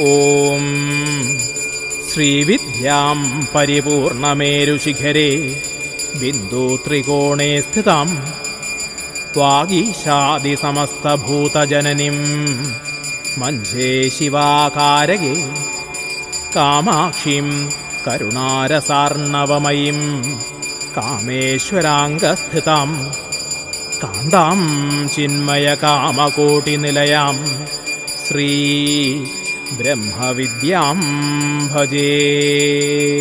ഓം. ശ്രീവിദ്യാം പരിപൂർണമേരുശിഖരെ. ബിന്ദുത്രികോണേ സ്ഥിതാം. വാഗീശാദിസമസ്തഭൂതജനനിം മഞ്ജേ ശിവാകാരകേ. കാമാക്ഷിം കരുണാരസാർണവമയീം. കാമേശ്വരാംഗസ്ഥിതാം. കാന്താം ചിന്മയകാമകോട്ടിനിലയാം ശ്രീ ब्रह्मविद्यां भजे।